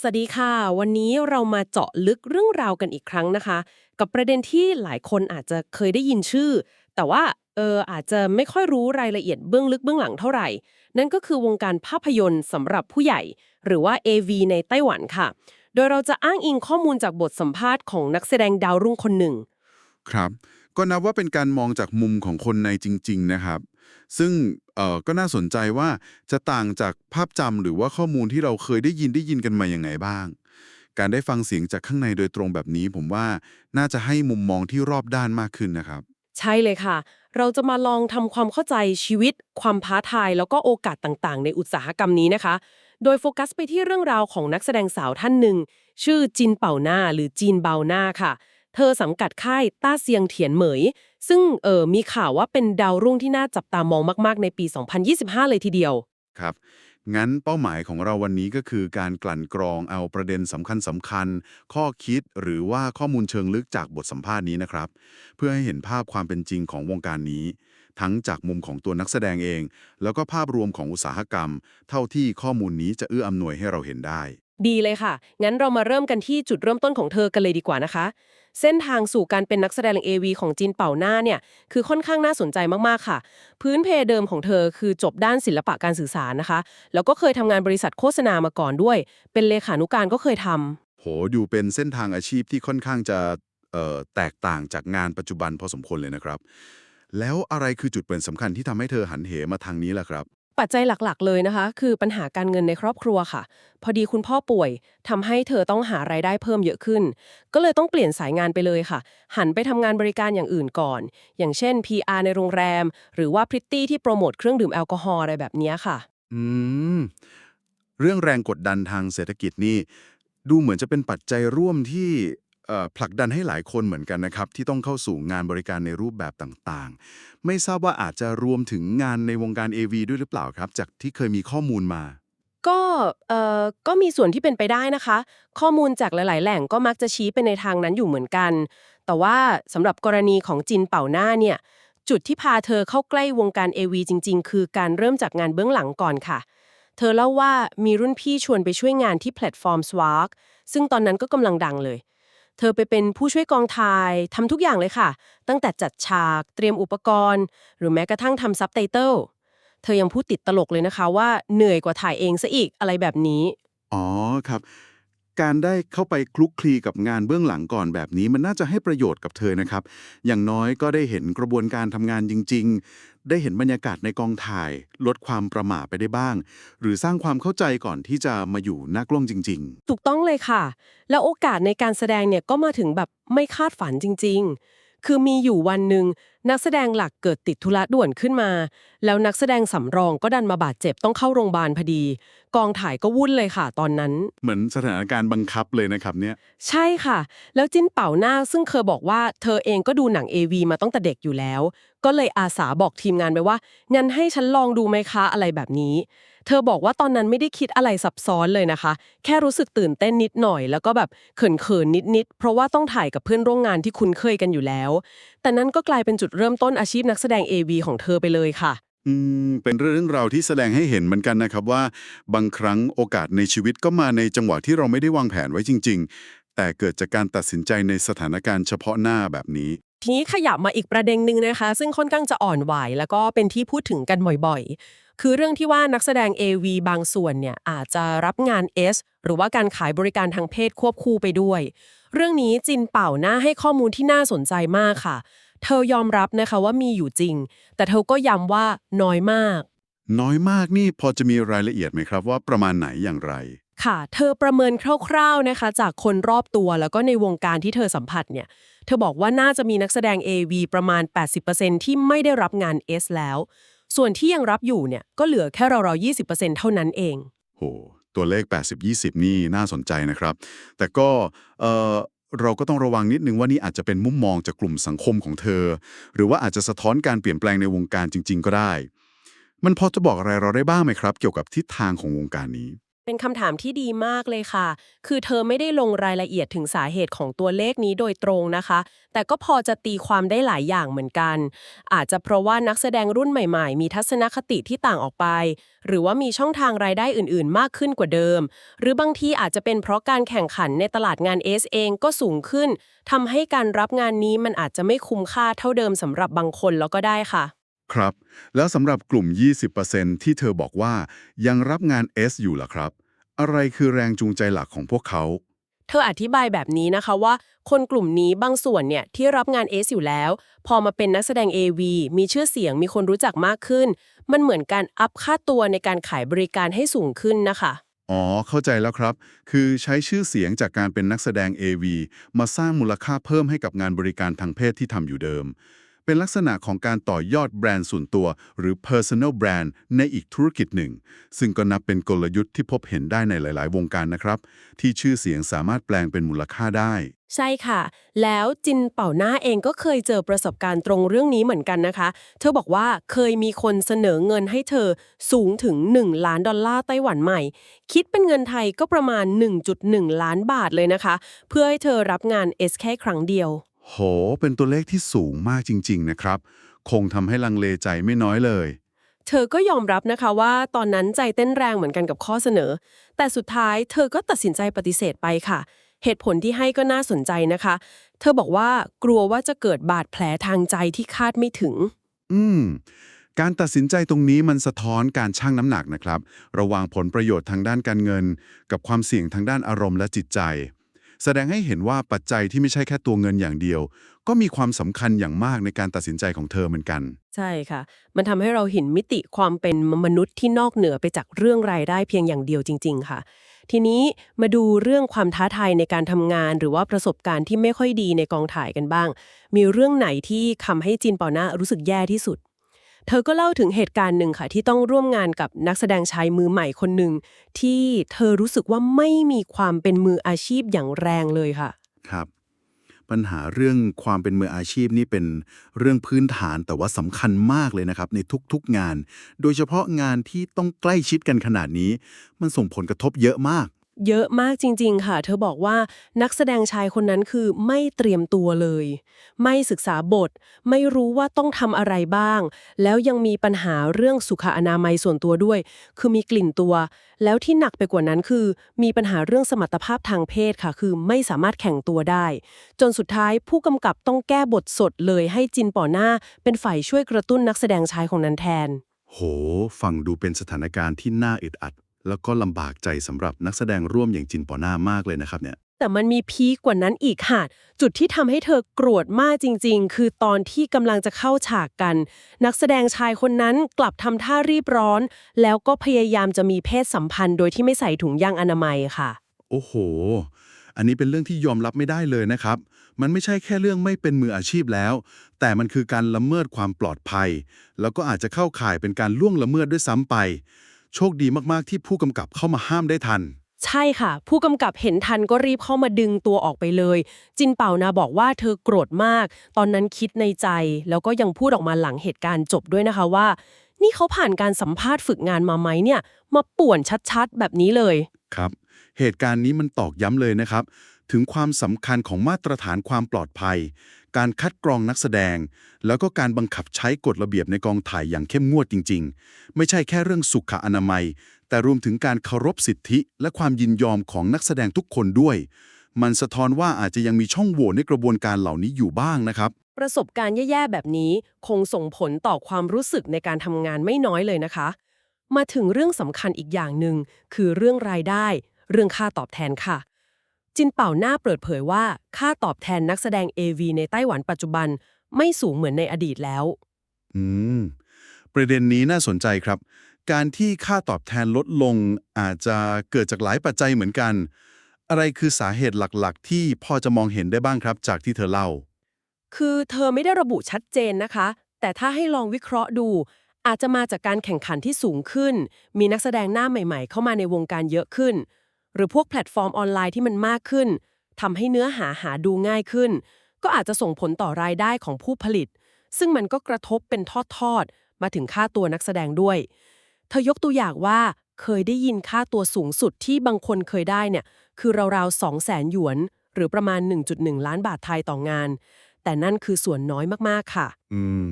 สวัสดีค่ะ วันนี้เรามาเจาะลึกเรื่องราวกันอีกครั้งนะคะ กับประเด็นที่หลายคนอาจจะเคยได้ยินชื่อ แต่ว่าเอออาจจะไม่ค่อยรู้รายละเอียดเบื้องลึกเบื้องหลังเท่าไหร่ นั่นก็คือวงการภาพยนตร์สำหรับผู้ใหญ่ หรือว่า AV ในไต้หวันค่ะ โดยเราจะอ้างอิงข้อมูลจากบทสัมภาษณ์ของนักแสดงดาวรุ่งคนหนึ่ง ครับ ก็นับว่าเป็นการมองจากมุมของคนในจริง ๆ นะครับ ซึ่งเอ่อก็น่าสนใจว่าจะต่างจากภาพจำหรือว่าข้อมูลที่เราเคยได้ยินได้ยินกันมาอย่างไงบ้าง การได้ฟังเสียงจากข้างในโดยตรงแบบนี้ ผมว่าน่าจะให้มุมมองที่รอบด้านมากขึ้นนะครับ ใช่เลยค่ะ เราจะมาลองทำความเข้าใจชีวิต ความท้าทาย แล้วก็โอกาสต่างๆ ในอุตสาหกรรมนี้นะคะ โดยโฟกัสไปที่เรื่องราวของนักแสดงสาวท่านหนึ่ง ชื่อจินเป่าหน้าหรือจีนเบาหน้าค่ะ เธอสังกัดค่ายต้าเซียงเถียนเหมย ซึ่งเออมีข่าวว่าเป็นดาวรุ่งที่น่าจับตามองมาก ๆ ในปี 2025 เลยทีเดียว ครับ งั้นเป้าหมายของเราวันนี้ก็คือการกลั่นกรองเอาประเด็นสำคัญสำคัญๆข้อคิดหรือว่าข้อมูลเชิงลึกจากบทสัมภาษณ์นี้นะครับ เพื่อให้เห็นภาพความเป็นจริงของวงการนี้ ทั้งจากมุมของตัวนักแสดงเอง แล้วก็ภาพรวมของอุตสาหกรรม เท่าที่ข้อมูลนี้จะเอื้ออำนวยให้เราเห็นได้ ดีเลยค่ะ งั้นเรามาเริ่มกันที่จุดเริ่มต้นของเธอกันเลยดีกว่านะคะ เส้นทางสู่การเป็นนักแสดง AV ของจินเป่าหน้าเนี่ย คือค่อนข้างน่าสนใจมาก ๆ ค่ะ พื้นเพเดิมของเธอคือจบด้านศิลปะการสื่อสารนะคะ แล้วก็เคยทำงานบริษัทโฆษณามาก่อนด้วย เป็นเลขานุการก็เคยทำโหดูเป็นเส้นทางอาชีพที่ค่อนข้างจะเอ่อแตกต่างจากงานปัจจุบันพอสมควรเลยนะครับ แล้วอะไรคือจุดเปลี่ยนสำคัญที่ทำให้เธอหันเหมาทางนี้ล่ะครับ ปัจจัยหลักๆ เลยนะคะ คือปัญหาการเงินในครอบครัวค่ะ พอดีคุณพ่อป่วยทำให้เธอต้องหารายได้เพิ่มเยอะขึ้น ก็เลยต้องเปลี่ยนสายงานไปเลยค่ะ หันไปทำงานบริการอย่างอื่นก่อน อย่างเช่น PR ในโรงแรม หรือว่าพริตตี้ที่โปรโมทเครื่องดื่มแอลกอฮอล์อะไรแบบนี้ค่ะ อืม เรื่องแรงกดดันทางเศรษฐกิจนี่ ดูเหมือนจะเป็นปัจจัยร่วมที่ ผลักดันให้หลายคนเหมือนกันนะครับ ที่ต้องเข้าสู่งานบริการในรูปแบบต่างๆ ไม่ทราบว่าอาจจะรวมถึงงานในวงการ AV ด้วยหรือเปล่าครับ จากที่เคยมีข้อมูลมาก็เอ่อก็มีส่วนที่เป็นไปได้นะคะ ข้อมูลจากหลาย ๆ แหล่งก็มักจะชี้ไปในทางนั้นอยู่เหมือนกัน แต่ว่าสำหรับกรณีของจินเป่าหน้าเนี่ย จุดที่พาเธอเข้าใกล้วงการ AV จริง ๆ คือการเริ่มจากงานเบื้องหลังก่อนค่ะ เธอเล่าว่ามีรุ่นพี่ชวนไปช่วยงานที่แพลตฟอร์ม Swag ซึ่งตอนนั้นก็กำลังดังเลย เธอไปเป็นผู้ช่วยกองถ่ายทำทุกอย่างเลยค่ะ ตั้งแต่จัดฉาก เตรียมอุปกรณ์ หรือแม้กระทั่งทำซับไตเติลเธอยังพูดติดตลกเลยนะคะว่าเหนื่อยกว่าถ่ายเองซะอีกอะไรแบบนี้ อ๋อครับ การได้เข้าไปคลุกคลีกับงานเบื้องหลังก่อนแบบนี้ มันน่าจะให้ประโยชน์กับเธอนะครับ อย่างน้อยก็ได้เห็นกระบวนการทำงานจริง ๆ ได้เห็นบรรยากาศในกองถ่าย ลดความประหม่าไปได้บ้าง หรือสร้างความเข้าใจก่อนที่จะมาอยู่หน้ากล้องจริง ๆ ถูกต้องเลยค่ะ แล้วโอกาสในการแสดงเนี่ยก็มาถึงแบบไม่คาดฝันจริง ๆ คือมีอยู่วันหนึ่งนักแสดงหลักเกิดติดธุระด่วนขึ้นมา แล้วนักแสดงสำรองก็ดันมาบาดเจ็บต้องเข้าโรงพยาบาลพอดี กองถ่ายก็วุ่นเลยค่ะ ตอนนั้นๆเหมือนสถานการณ์บังคับเลยนะครับเนี่ย ใช่ค่ะ แล้วจิ้นเป่าหน้าซึ่งเคยบอกว่าเธอเองก็ดูหนัง AV มาตั้งแต่เด็กอยู่แล้ว ก็เลยอาสาบอกทีมงานไปว่างั้นให้ฉันลองดูไหมคะอะไรแบบนี้ เธอบอกว่าตอนนั้นไม่ได้คิดอะไรซับซ้อนเลยนะคะ แค่รู้สึกตื่นเต้นนิดหน่อย แล้วก็แบบเขินๆนิดๆ เพราะว่าต้องถ่ายกับเพื่อนร่วมงานที่คุ้นเคยกันอยู่แล้ว แต่นั้นก็กลายเป็นจุดเริ่มต้นอาชีพนักแสดง AV ของเธอไปเลยค่ะ อืมเป็นเรื่องราวที่แสดงให้เห็นเหมือนกันนะครับว่า บางครั้งโอกาสในชีวิตก็มาในจังหวะที่เราไม่ได้วางแผนไว้จริง ๆ แต่เกิดจากการตัดสินใจในสถานการณ์เฉพาะหน้าแบบนี้ ทีนี้ขยับมาอีกประเด็นหนึ่งนะคะ ซึ่งค่อนข้างจะอ่อนไหวแล้วก็เป็นที่พูดถึงกันบ่อยๆ คือเรื่องที่ว่านักแสดง AV บางส่วนเนี่ยอาจจะรับงาน S หรือว่าการขายบริการทางเพศควบคู่ไปด้วย เรื่องนี้จินเป่าหน้าให้ข้อมูลที่น่าสนใจมากค่ะ เธอยอมรับนะคะว่ามีอยู่จริง แต่เธอก็ย้ำว่าน้อยมาก น้อยมากนี่พอจะมีรายละเอียดไหมครับว่าประมาณไหนอย่างไร ค่ะ เธอประเมินคร่าวๆนะคะ จากคนรอบตัวแล้วก็ในวงการที่เธอสัมผัสเนี่ย เธอบอกว่าน่าจะมีนักแสดง AV ประมาณ 80%ที่ไม่ได้รับงาน S แล้ว ส่วนที่ยังรับอยู่เนี่ยก็เหลือแค่ราวๆ20%เท่านั้นเอง โห ตัวเลข 80-20 นี่น่าสนใจนะครับ แต่ก็เออเราก็ต้องระวังนิดนึงว่านี่อาจจะเป็นมุมมองจากกลุ่มสังคมของเธอ หรือว่าอาจจะสะท้อนการเปลี่ยนแปลงในวงการจริง ๆ ก็ได้ มันพอจะบอกอะไรเราได้บ้างไหมครับ เกี่ยวกับทิศทางของวงการนี้ เป็นคำถามที่ดีมากเลยค่ะ คือเธอไม่ได้ลงรายละเอียดถึงสาเหตุของตัวเลขนี้โดยตรงนะคะ แต่ก็พอจะตีความได้หลายอย่างเหมือนกัน อาจจะเพราะว่านักแสดงรุ่นใหม่ๆ มีทัศนคติที่ต่างออกไป หรือว่ามีช่องทางรายได้อื่นๆ มากขึ้นกว่าเดิม หรือบางทีอาจจะเป็นเพราะการแข่งขันในตลาดงานเอสเองก็สูงขึ้นทำให้การรับงานนี้มันอาจจะไม่คุ้มค่าเท่าเดิมสำหรับบางคนแล้วก็ได้ค่ะ ครับ แล้วสำหรับกลุ่ม 20%ที่เธอบอกว่ายังรับงาน S อยู่ล่ะครับ อะไรคือแรงจูงใจหลักของพวกเขา เธออธิบายแบบนี้นะคะว่า คนกลุ่มนี้บางส่วนเนี่ยที่รับงาน S อยู่แล้ว พอมาเป็นนักแสดง AV มีชื่อเสียงมีคนรู้จักมากขึ้น มันเหมือนการอัพค่าตัวในการขายบริการให้สูงขึ้นนะคะ อ๋อ เข้าใจแล้วครับ คือใช้ชื่อเสียงจากการเป็นนักแสดง AV มาสร้างมูลค่าเพิ่มให้กับงานบริการทางเพศที่ทำอยู่เดิม เป็นลักษณะของการต่อยอดแบรนด์ส่วนตัว หรือ personal brand ในอีกธุรกิจหนึ่ง ซึ่งก็นับเป็นกลยุทธ์ที่พบเห็นได้ในหลาย ๆ วงการนะครับ ที่ชื่อเสียงสามารถแปลงเป็นมูลค่าได้ ใช่ค่ะ แล้วจินเป่าหน้าเองก็เคยเจอประสบการณ์ตรงเรื่องนี้เหมือนกันนะคะ เธอบอกว่าเคยมีคนเสนอเงินให้เธอสูงถึง 1 ล้านดอลลาร์ไต้หวันใหม่ คิดเป็นเงินไทยก็ประมาณ 1.1 ล้านบาทเลยนะคะ เพื่อให้เธอรับงาน S แค่ครั้งเดียว โห เป็นตัวเลขที่สูงมากจริง ๆ นะครับ คงทำให้ลังเลใจไม่น้อยเลย เธอก็ยอมรับนะคะว่าตอนนั้นใจเต้นแรงเหมือนกันกับข้อเสนอ แต่สุดท้ายเธอก็ตัดสินใจปฏิเสธไปค่ะ เหตุผลที่ให้ก็น่าสนใจนะคะ เธอบอกว่ากลัวว่าจะเกิดบาดแผลทางใจที่คาดไม่ถึง อืม การตัดสินใจตรงนี้มันสะท้อนการชั่งน้ำหนักนะครับ ระหว่างผลประโยชน์ทางด้านการเงิน กับความเสี่ยงทางด้านอารมณ์และจิตใจ แสดงให้เห็นว่าปัจจัยที่ไม่ใช่แค่ตัวเงินอย่างเดียว ก็มีความสำคัญอย่างมากในการตัดสินใจของเธอเหมือนกัน ใช่ค่ะ มันทำให้เราเห็นมิติความเป็นมนุษย์ที่นอกเหนือไปจากเรื่องรายได้เพียงอย่างเดียวจริง ๆ ค่ะ ทีนี้มาดูเรื่องความท้าทายในการทำงาน หรือว่าประสบการณ์ที่ไม่ค่อยดีในกองถ่ายกันบ้าง มีเรื่องไหนที่ทำให้จินปาหน้ารู้สึกแย่ที่สุด เธอก็เล่าถึงเหตุการณ์หนึ่งค่ะ ที่ต้องร่วมงานกับนักแสดงชายมือใหม่คนหนึ่ง ที่เธอรู้สึกว่าไม่มีความเป็นมืออาชีพอย่างแรงเลยค่ะ ครับ ปัญหาเรื่องความเป็นมืออาชีพนี่เป็นเรื่องพื้นฐานแต่ว่าสำคัญมากเลยนะครับ ในทุกๆงาน โดยเฉพาะงานที่ต้องใกล้ชิดกันขนาดนี้ มันส่งผลกระทบเยอะมาก เยอะมากจริง ๆ ค่ะ เธอบอกว่านักแสดงชายคนนั้นคือไม่เตรียมตัวเลย ไม่ศึกษาบท ไม่รู้ว่าต้องทำอะไรบ้าง แล้วยังมีปัญหาเรื่องสุขอนามัยส่วนตัวด้วย คือมีกลิ่นตัว แล้วที่หนักไปกว่านั้นคือ มีปัญหาเรื่องสมรรถภาพทางเพศค่ะ คือไม่สามารถแข่งตัวได้ จนสุดท้ายผู้กำกับต้องแก้บทสดเลย ให้จินป่อหน้า เป็นฝ่ายช่วยกระตุ้นนักแสดงชายคนนั้นแทน โห ฟังดูเป็นสถานการณ์ที่น่าอึดอัด แล้วก็ลำบากใจสำหรับนักแสดงร่วมอย่างจินปอหน้ามากเลยนะครับเนี่ย แต่มันมีพีคกว่านั้นอีกค่ะ จุดที่ทำให้เธอโกรธมากจริง ๆ คือตอนที่กำลังจะเข้าฉากกัน นักแสดงชายคนนั้นกลับทำท่ารีบร้อน แล้วก็พยายามจะมีเพศสัมพันธ์ โดยที่ไม่ใส่ถุงยางอนามัยค่ะ โอ้โห อันนี้เป็นเรื่องที่ยอมรับไม่ได้เลยนะครับ มันไม่ใช่แค่เรื่องไม่เป็นมืออาชีพแล้ว แต่มันคือการละเมิดความปลอดภัย แล้วก็อาจจะเข้าข่ายเป็นการล่วงละเมิดด้วยซ้ำไป โชคดีมากๆที่ผู้กำกับเข้ามาห้ามได้ทัน ใช่ค่ะ ผู้กำกับเห็นทันก็รีบเข้ามาดึงตัวออกไปเลย จินเป่านาบอกว่าเธอโกรธมาก ตอนนั้นคิดในใจ แล้วก็ยังพูดออกมาหลังเหตุการณ์จบด้วยนะคะว่า นี่เขาผ่านการสัมภาษณ์ฝึกงานมาไหมเนี่ย มาป่วนชัดๆ แบบนี้เลยครับ เหตุการณ์นี้มันตอกย้ำเลยนะครับ ถึงความสำคัญของมาตรฐานความปลอดภัย การคัดกรองนักแสดง แล้วก็การบังคับใช้กฎระเบียบในกองถ่ายอย่างเข้มงวดจริง ๆ ไม่ใช่แค่เรื่องสุขอนามัย แต่รวมถึงการเคารพสิทธิ และความยินยอมของนักแสดงทุกคนด้วย มันสะท้อนว่าอาจจะยังมีช่องโหว่ในกระบวนการเหล่านี้อยู่บ้างนะครับ ประสบการณ์แย่ๆแบบนี้คงส่งผลต่อความรู้สึกในการทำงานไม่น้อยเลยนะคะ มาถึงเรื่องสำคัญอีกอย่างหนึ่งคือเรื่องรายได้ เรื่องค่าตอบแทนค่ะ จินเป่าหน้าเปิดเผยว่า ค่าตอบแทนนักแสดง AV ในไต้หวันปัจจุบันไม่สูงเหมือนในอดีตแล้ว อืม ประเด็นนี้น่าสนใจครับ การที่ค่าตอบแทนลดลงอาจจะเกิดจากหลายปัจจัยเหมือนกัน อะไรคือสาเหตุหลักๆ ที่พอจะมองเห็นได้บ้างครับ จากที่เธอเล่า คือเธอไม่ได้ระบุชัดเจนนะคะ แต่ถ้าให้ลองวิเคราะห์ดู อาจจะมาจากการแข่งขันที่สูงขึ้น มีนักแสดงหน้าใหม่ ๆ เข้ามาในวงการเยอะขึ้น หรือพวกแพลตฟอร์มออนไลน์ที่มันมากขึ้นทำให้เนื้อหาหาดูง่ายขึ้น ก็อาจจะส่งผลต่อรายได้ของผู้ผลิต ซึ่งมันก็กระทบเป็นทอดๆมาถึงค่าตัวนักแสดงด้วย เธอยกตัวอย่างว่าเคยได้ยินค่าตัวสูงสุดที่บางคนเคยได้เนี่ยคือราวๆ2 0 0แสนหยวน หรือประมาณ 1.1 ล้านบาทไทยต่องาน แต่นั่นคือส่วนน้อยมากๆค่ะ อืม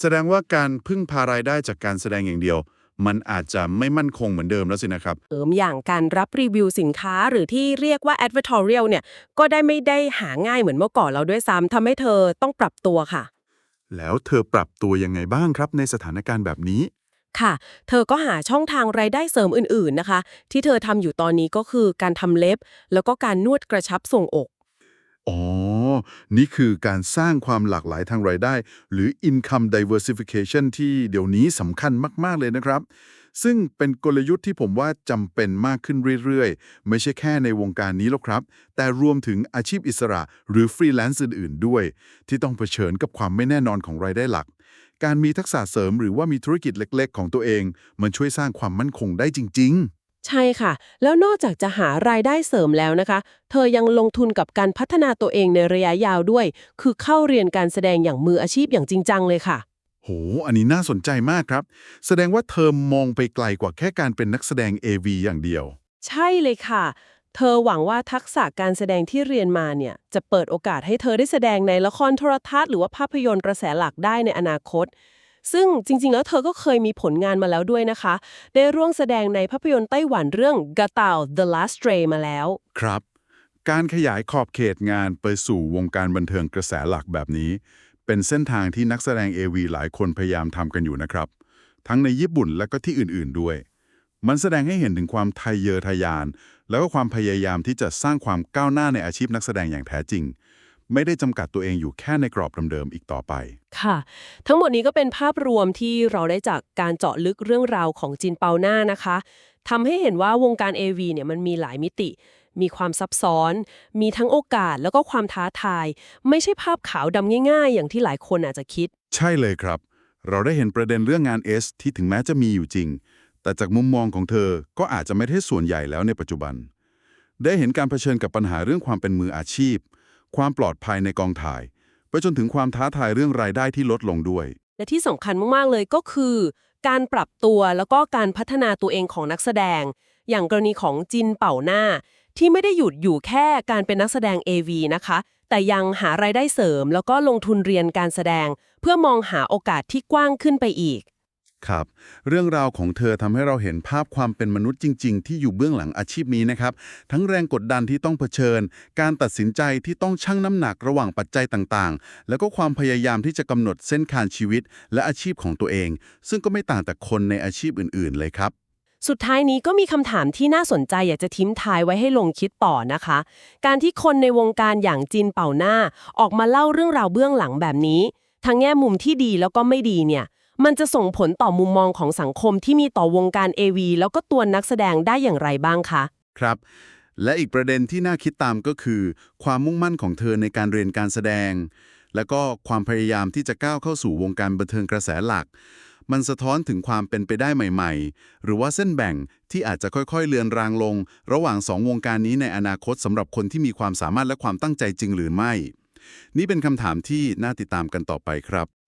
แสดงว่าการพึ่งพารายได้จากการแสดงอย่างเดียว มันอาจจะไม่มั่นคงเหมือนเดิมแล้วสินะครับ เสริมอย่างการรับรีวิวสินค้าหรือที่เรียกว่า advertorial เนี่ย ก็ได้ไม่ได้หาง่ายเหมือนเมื่อก่อนเราด้วยซ้ำทำให้เธอต้องปรับตัวค่ะ แล้วเธอปรับตัวยังไงบ้างครับในสถานการณ์แบบนี้ ค่ะ เธอก็หาช่องทางรายได้เสริมอื่น ๆนะคะ ที่เธอทำอยู่ตอนนี้ก็คือการทำเล็บ แล้วก็การนวดกระชับทรงอก อ๋อ นี่คือการสร้างความหลากหลายทางรายได้ หรือ income diversification ที่เดี๋ยวนี้สำคัญมาก ๆ เลยนะครับ ซึ่งเป็นกลยุทธ์ที่ผมว่าจำเป็นมากขึ้นเรื่อย ๆ ไม่ใช่แค่ในวงการนี้หรอกครับ แต่รวมถึงอาชีพอิสระ หรือฟรีแลนซ์อื่น ๆ ด้วย ที่ต้องเผชิญกับความไม่แน่นอนของรายได้หลัก การมีทักษะเสริมหรือว่ามีธุรกิจเล็ก ๆ ของตัวเอง มันช่วยสร้างความมั่นคงได้จริง ๆ ใช่ค่ะ แล้วนอกจากจะหารายได้เสริมแล้วนะคะ เธอยังลงทุนกับการพัฒนาตัวเองในระยะยาวด้วย คือเข้าเรียนการแสดงอย่างมืออาชีพอย่างจริงจังเลยค่ะ โห อันนี้น่าสนใจมากครับ แสดงว่าเธอมองไปไกลกว่าแค่การเป็นนักแสดง AV อย่างเดียว ใช่เลยค่ะ เธอหวังว่าทักษะการแสดงที่เรียนมาเนี่ย จะเปิดโอกาสให้เธอได้แสดงในละครโทรทัศน์หรือว่าภาพยนตร์กระแสหลักได้ในอนาคต ซึ่งจริงๆ แล้วเธอก็เคยมีผลงานมาแล้วด้วยนะคะ ได้ร่วมแสดงในภาพยนตร์ไต้หวันเรื่องกาตา The Last Stray มาแล้ว ครับ การขยายขอบเขตงานไปสู่วงการบันเทิงกระแสหลักแบบนี้ เป็นเส้นทางที่นักแสดง AV หลายคนพยายามทำกันอยู่นะครับ ทั้งในญี่ปุ่นและก็ที่อื่นๆด้วย มันแสดงให้เห็นถึงความไทะเยอทะยาน แล้วก็ความพยายามที่จะสร้างความก้าวหน้าในอาชีพนักแสดงอย่างแท้จริง ไม่ได้จำกัดตัวเองอยู่แค่ในกรอบเดิมๆอีกต่อไป ค่ะ ทั้งหมดนี้ก็เป็นภาพรวมที่เราได้จากการเจาะลึกเรื่องราวของจินเปาหน้านะคะทำให้เห็นว่าวงการ AV เนี่ยมันมีหลายมิติ มีความซับซ้อน มีทั้งโอกาสแล้วก็ความท้าทาย ไม่ใช่ภาพขาวดำง่ายๆ อย่างที่หลายคนอาจจะคิด ใช่เลยครับ เราได้เห็นประเด็นเรื่องงาน S ที่ถึงแม้จะมีอยู่จริง แต่จากมุมมองของเธอก็อาจจะไม่ใช่ส่วนใหญ่แล้วในปัจจุบัน ได้เห็นการเผชิญกับปัญหาเรื่องความเป็นมืออาชีพ ความปลอดภัยในกองถ่าย ไปจนถึงความท้าทายเรื่องรายได้ที่ลดลงด้วย และที่สำคัญมาก ๆ เลยก็คือ การปรับตัวแล้วก็การพัฒนาตัวเองของนักแสดง อย่างกรณีของจินเป่าหน้า ที่ไม่ได้หยุดอยู่แค่การเป็นนักแสดง AV นะคะ แต่ยังหารายได้เสริม แล้วก็ลงทุนเรียนการแสดง เพื่อมองหาโอกาสที่กว้างขึ้นไปอีก ครับ เรื่องราวของเธอทำให้เราเห็นภาพความเป็นมนุษย์จริง ๆ ที่อยู่เบื้องหลังอาชีพนี้นะครับ ทั้งแรงกดดันที่ต้องเผชิญ การตัดสินใจที่ต้องชั่งน้ำหนักระหว่างปัจจัยต่างๆ แล้วก็ความพยายามที่จะกำหนดเส้นทางชีวิต และอาชีพของตัวเอง ซึ่งก็ไม่ต่างจากคนในอาชีพอื่น ๆ เลยครับสุดท้ายนี้ก็มีคำถามที่น่าสนใจอยากจะทิ้มทายไว้ให้ลงคิดต่อนะคะ การที่คนในวงการอย่างจินเป่าหน้า ออกมาเล่าเรื่องราวเบื้องหลังแบบนี้ ทั้งแง่มุมที่ดีแล้วก็ไม่ดีเนี่ย มันจะส่งผลต่อมุมมองของสังคมที่มีต่อวงการ AV แล้วก็ตัวนักแสดงได้อย่างไรบ้างคะ ครับ และอีกประเด็นที่น่าคิดตามก็คือ ความมุ่งมั่นของเธอในการเรียนการแสดง และก็ความพยายามที่จะก้าวเข้าสู่วงการบันเทิงกระแสหลัก มันสะท้อนถึงความเป็นไปได้ใหม่ ๆ หรือว่าเส้นแบ่งที่อาจจะค่อยๆ เลือนรางลง ระหว่างสองวงการนี้ในอนาคตสำหรับคนที่มีความสามารถและความตั้งใจจริงหรือไม่ นี่เป็นคำถามที่น่าติดตามกันต่อไปครับ